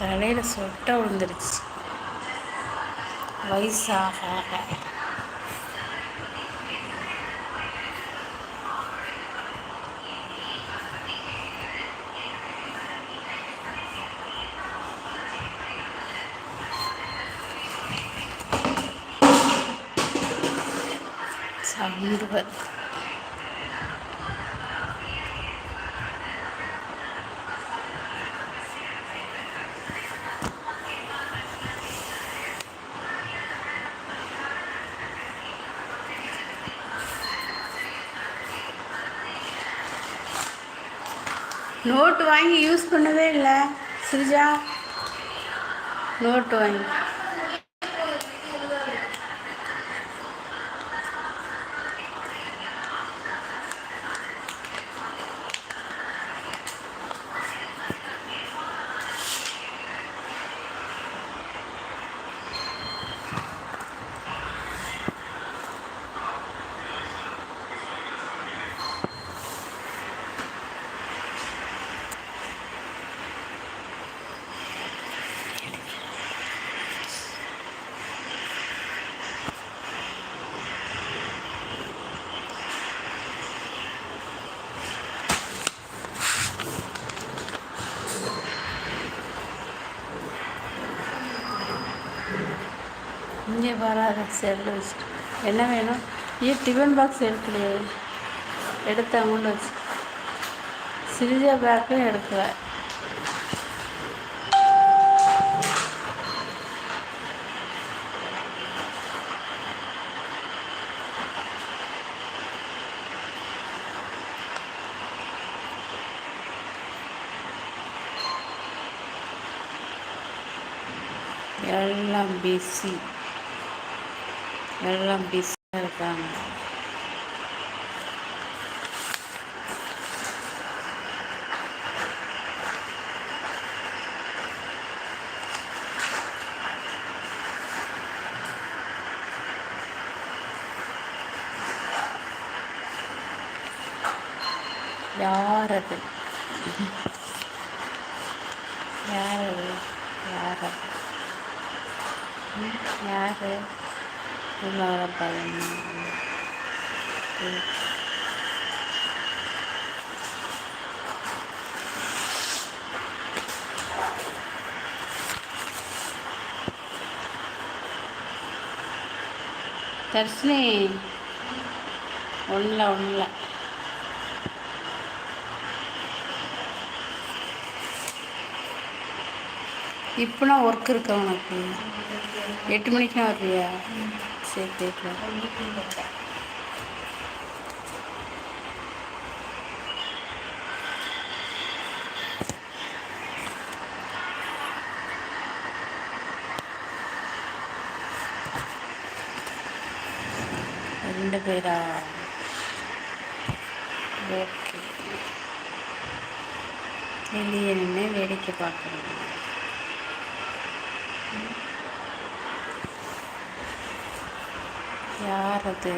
தலையில் சொட்டை விழுந்துருச்சு. வயசாக சமீபத்து நோட்டு வாங்கி யூஸ் பண்ணவே இல்லை. சிரிஜா நோட்டு வாங்கி. வராத செல்லு வச்சுட்டு. என்ன வேணும்? ஏ டிஃபன் பாக்ஸ் எடுக்கலையே எடுத்த அமௌண்ட் வச்சு. சிரிஜா பேக்கும் எடுக்கல எல்லாம் பிஸி எல்லாம் பிஸியாக இருக்காங்க யார் அது யார் அது யார் அது யார் உங்களோட தர்ஷினி ஒன்றில் ஒன்றில் இப்போனா ஒர்க் இருக்கா உனக்கு? எட்டு மணிக்கு வருவியா சரி கேட்கலாம் ரெண்டு பேரா? ஓகே. வெளியே நின்று வேடிக்கை பார்க்குறேன் யார் அது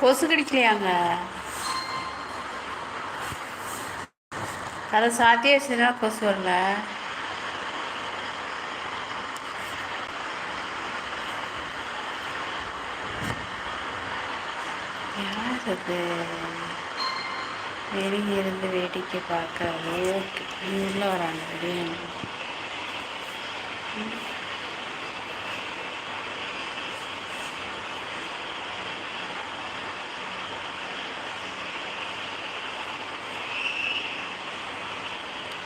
கொசு கடிக்கலையாங்க? அதை சாத்திய வச்சுன்னா கொசு வரல யார் அது? வெளியே இருந்து வேடிக்கை பார்க்க ஓகே உள்ளே வராங்க வெளியே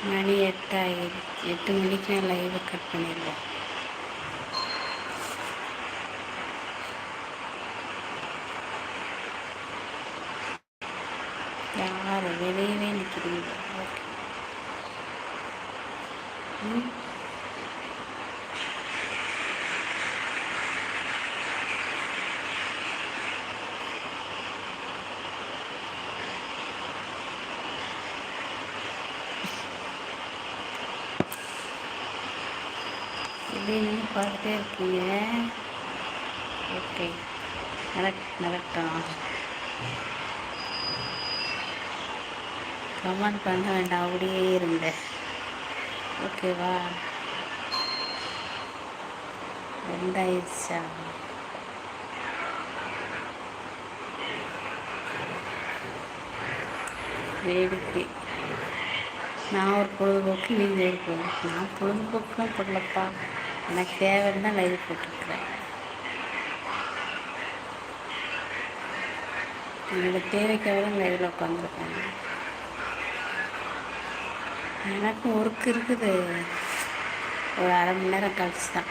மணி எட்டாயிரம் எட்டு மணிக்கு நான் லைவை கட் பண்ணிடுவேன் யார்? வெளியவே நிற்கிறீங்க ஓகே. ம். பார்த்துட்டே இருக்கீங்க? ஓகே. நடக் நடக்கட்டும் கமெண்ட் பண்ண வேண்டாம் அப்படியே இருங்க. ஓகேவா? ரெண்டாயிடுச்சா? வேடிக்கை. நான் ஒரு பொழுதுபோக்கு நீங்கள் ஒரு நான் பொழுதுபோக்குலாம் போடலப்பா எனக்கு தேவைன்னா லைவ் போட்டுருக்குறேன் என்னோட தேவைக்காக தான் லைவில் உட்காந்துருக்காங்க எனக்கு ஒர்க் இருக்குது. ஒரு அரை மணி நேரம் கழிச்சு தான்.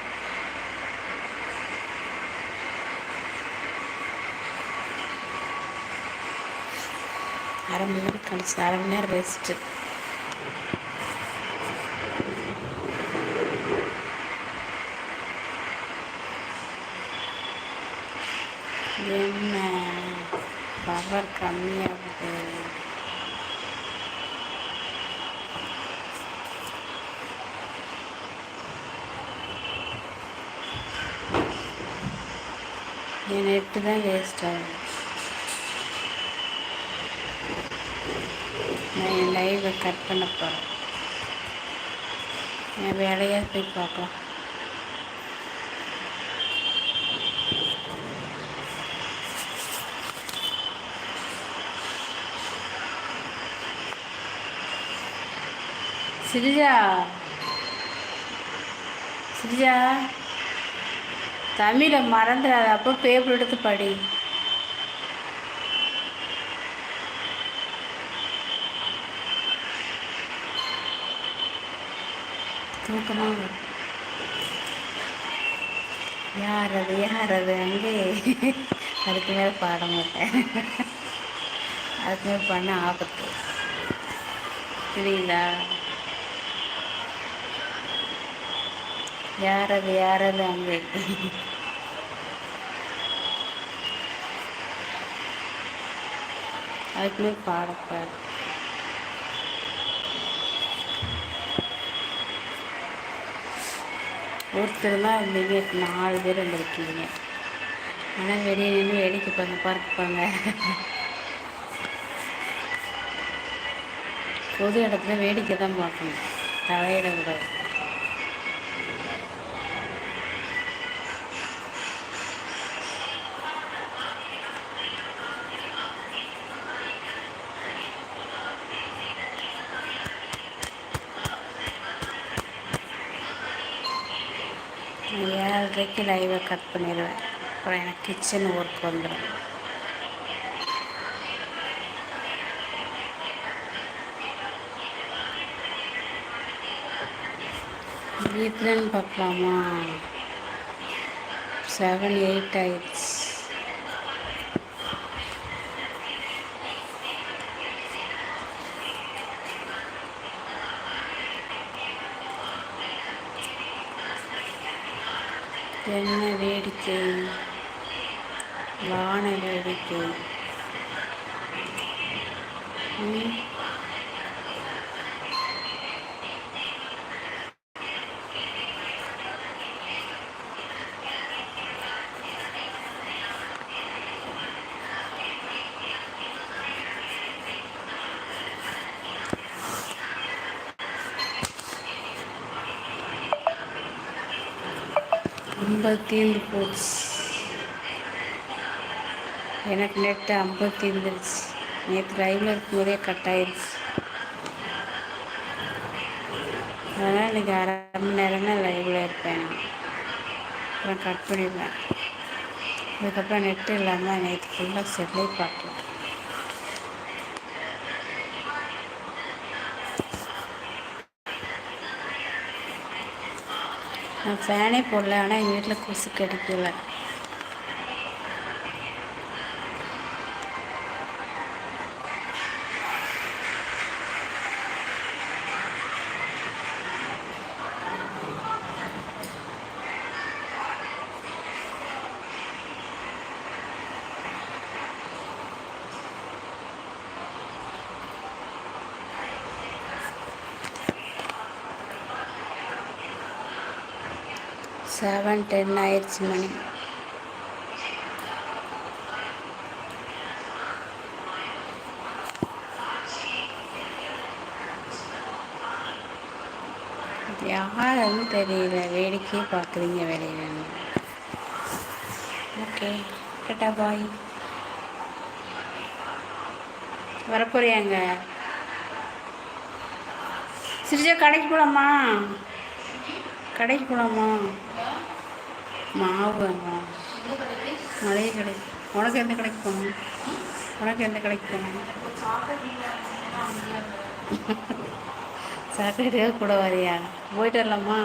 அரை மணி நேரம் கழிச்சு அரை மணி நேரம் ரெஸ்ட்டு என்ன? பவர் கம்மியாகுது. என் நெட்டு தான் வேஸ்ட் ஆகும் நான் என் லைவை கட் பண்ண போகிறேன் என் வேலையாக போய் பார்க்கலாம். சிரிஜா சிரிஜா தமிழை மறந்துடாத அப்போ பேப்பர் எடுத்து படி. தூக்கமாக யார் அது யார் அது அங்கே. அதுக்கு மேலே பாட மாட்டேன் அதுக்கு மேலே பண்ண ஆபத்து. சரிங்களா யார் அது அங்கே? அதுக்கு மேலே ஒருத்தர் தான் இருந்தீங்க இப்போ நாலு பேர் வந்துருக்கீங்க ஆனால் வெளியே நின்று வேடிக்கை பாருங்க பார்ப்பாங்க பொது இடத்துல வேடிக்கை தான் பார்க்கணும். தலையிடக்கூடாது. ஏழரைக்கு லைவை கட் பண்ணிடுவேன். அப்புறம் எனக்கு கிச்சன் ஒர்க் வந்துடும். வீட்டிலன்னு பார்க்கலாமா? செவன் எயிட் ஆயிடுச்சு. என்ன வேடிக்கை வான வேடிக்கை ம் போச்சு. எனக்கு நெட்டு ஐம்பது தீர்ந்துருச்சு நேற்று லைவில் இருக்கும்போதே கட் ஆயிடுச்சு அதனால் இன்றைக்கி அரை மணி நேரம் தான் லைவில் இருப்பேன் நான். அப்புறம் கட் பண்ணிடுவேன். அதுக்கப்புறம் நெட்டு இல்லாமல் நேற்று ஃபுல்லாக செல்லை பார்க்கலாம் நான் ஃபேனே போடல ஆனால் எங்கள் வீட்டில் கொசு கிடைக்கல. செவன் டென் ஆயிடுச்சு மணி. யாருன்னு தெரியல. வேடிக்கையே பார்க்குறீங்க வெளியில். ஓகே கேட்டா பாய். வரப்போறியாங்க? சிரிச்சா கடைக்கு போகலாமா கடைக்கு போகலாமா மாவு வாங்கலாம் மளிகை கடை. உனக்கு எந்த கடைக்கு போகணும்? உனக்கு எந்த கடைக்கு போகணும்? சாட்டர்டே கூட வரியா? போயிட்டு வரலாமா?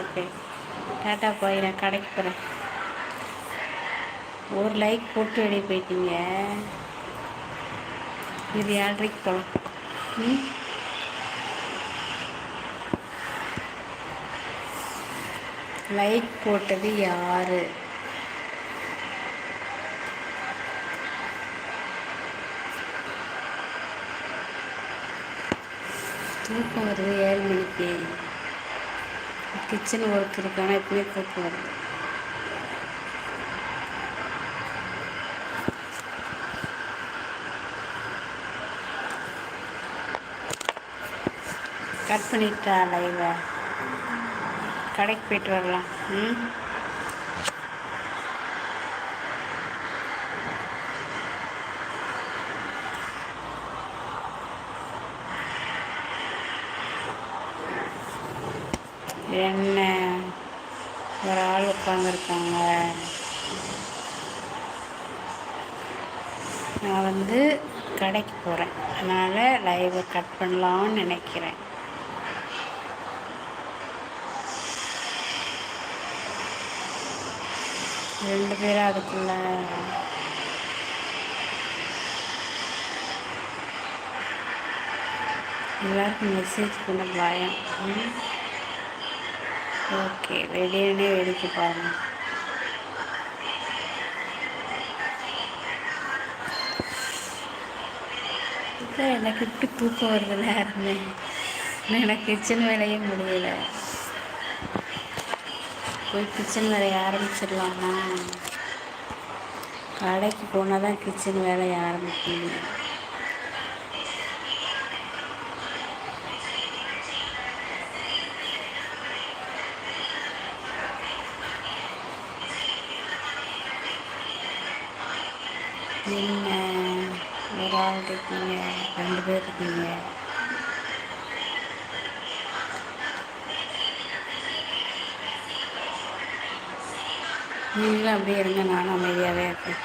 ஓகே. டாட்டா போய் நான் கடைக்கு போகிறேன் ஒரு லைக் போட்டு வெளியே போயிட்டீங்க. இது ஏழ்ரைக்கு போகலாம். ம்? லைக் போட்டது யாரு? தூக்கம் வருது ஏழு மணிக்கு. கிச்சன் ஒர்க் இருக்கு எப்பவுமே தூக்கம் வருது. கட் பண்ணிட்டா லைவை கடைக்கு போயிட்டு வரலாம். ம்? என்ன? ஒரு ஆள் உட்காந்துருக்காங்க நான் வந்து கடைக்கு போகிறேன் அதனால் லைவை கட் பண்ணலான்னு நினைக்கிறேன். ரெண்டு பேரும் அதுக்குள்ள. எல்லாருக்கும் மெசேஜ் பண்ண பயம். ஓகே வெளியே வேடிக்கை பாருங்க. எனக்கு இப்படி தூக்கம் வருது நேரமே எனக்கு கிச்சன் வேலையே முடியலை. போய் கிச்சன் வேலையை ஆரம்பிச்சிடலாமா? கடைக்கு போனால் தான் கிச்சன் வேலையை ஆரம்பிக்கணும் நீங்கள் என்ன ஒரு ஆள் இருக்கீங்க ரெண்டு பேர் இருக்கீங்க. நீங்களும் அப்படியே இருங்க நானும் அமைதியாகவே இருக்கேன்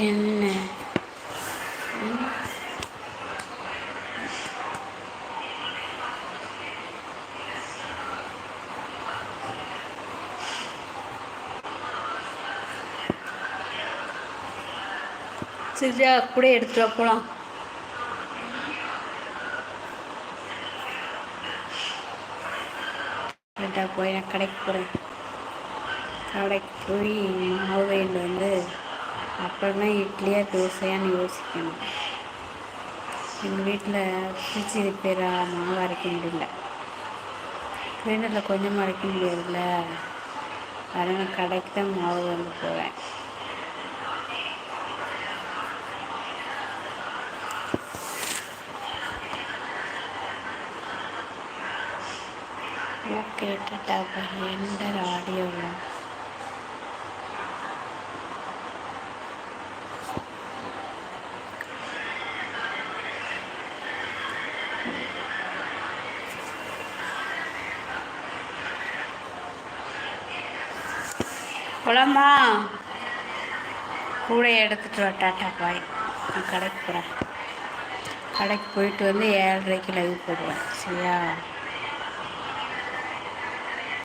என்ன சிரிஜா கூட எடுத்துகிட்டு போகலாம் போய் நான் கடைக்கு போகிறேன் கடைக்கு போய் மாவு வயலில் வந்து அப்புறமே இட்லியா தோசையான்னு யோசிக்கணும். எங்கள் வீட்டில் ஃப்ரிட்ஜ் ரிப்பேராக மாவு அரைக்க முடியல. கிரைண்டரில் கொஞ்சமாக அரைக்க முடியாதுல்ல அதனால் கடைக்கு தான் மாவு வந்து போவேன். ஓகே டாட்டா எந்த ஆடியோவில் போலாமா கூட எடுத்துகிட்டு வா டாட்டா பாய். நான் கடைக்கு போகிறேன் கடைக்கு போயிட்டு வந்து ஏழரைக்கு லைவ் போடுவேன். சரியா?